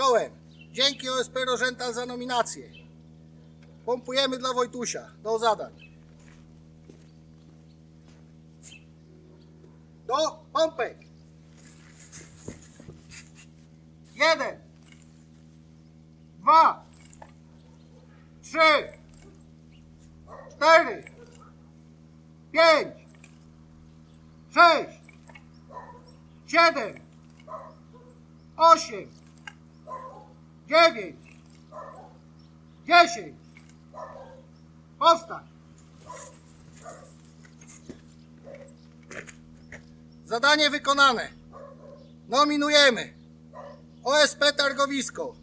Czołem. Dzięki OSP Rożental za nominację. Pompujemy dla Wojtusia. Do zadań. Do pompek. Jeden. Dwa. Trzy. Cztery. Pięć. Sześć. Siedem. Osiem. Dziewięć. Dziesięć. Powstań. Zadanie wykonane. Nominujemy OSP Targowisko,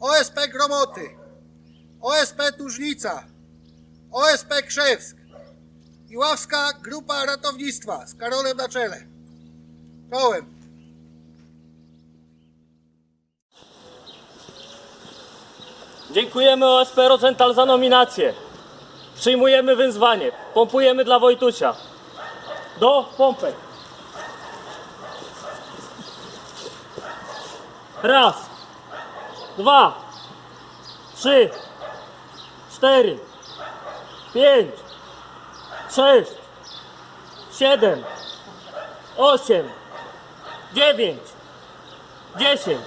OSP Gromoty, OSP Tużnica, OSP Krzewsk i Ławska Grupa Ratownictwa z Karolem na czele. Czołem. Dziękujemy OSP Rozental za nominację. Przyjmujemy wyzwanie. Pompujemy dla Wojtusia. Do pompek. Raz, dwa, trzy, cztery, pięć, sześć, siedem, osiem, dziewięć, dziesięć.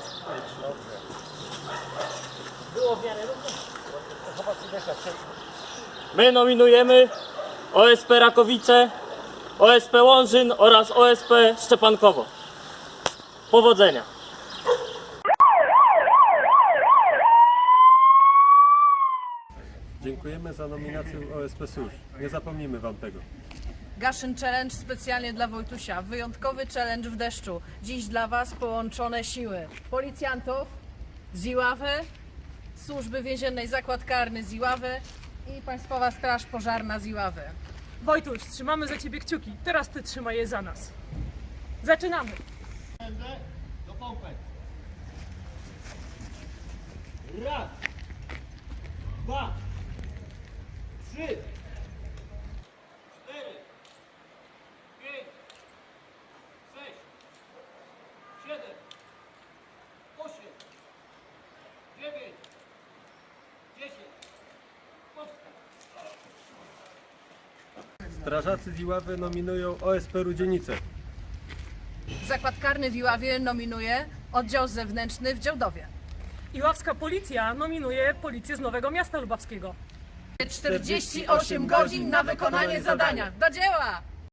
My nominujemy OSP Rakowice, OSP Łążyn oraz OSP Szczepankowo. Powodzenia. Dziękujemy za nominację OSP Susz. Nie zapomnimy Wam tego. Gaszyn Challenge specjalnie dla Wojtusia. Wyjątkowy challenge w deszczu. Dziś dla Was połączone siły policjantów z Iławy, Służby Więziennej Zakład Karny z Iławy i Państwowa Straż Pożarna z Iławy. Wojtuś, trzymamy za ciebie kciuki. Teraz ty trzymaj je za nas. Zaczynamy. Do pompek. Raz, dwa, trzy, cztery, pięć, sześć, siedem, osiem, dziewięć, dziesięć. Powstań. Strażacy z Iławy nominują OSP Rudzienice. Zakład Karny w Iławie nominuje oddział zewnętrzny w Działdowie. Iławska Policja nominuje Policję z Nowego Miasta Lubawskiego. 48 godzin na wykonanie zadania. Do dzieła!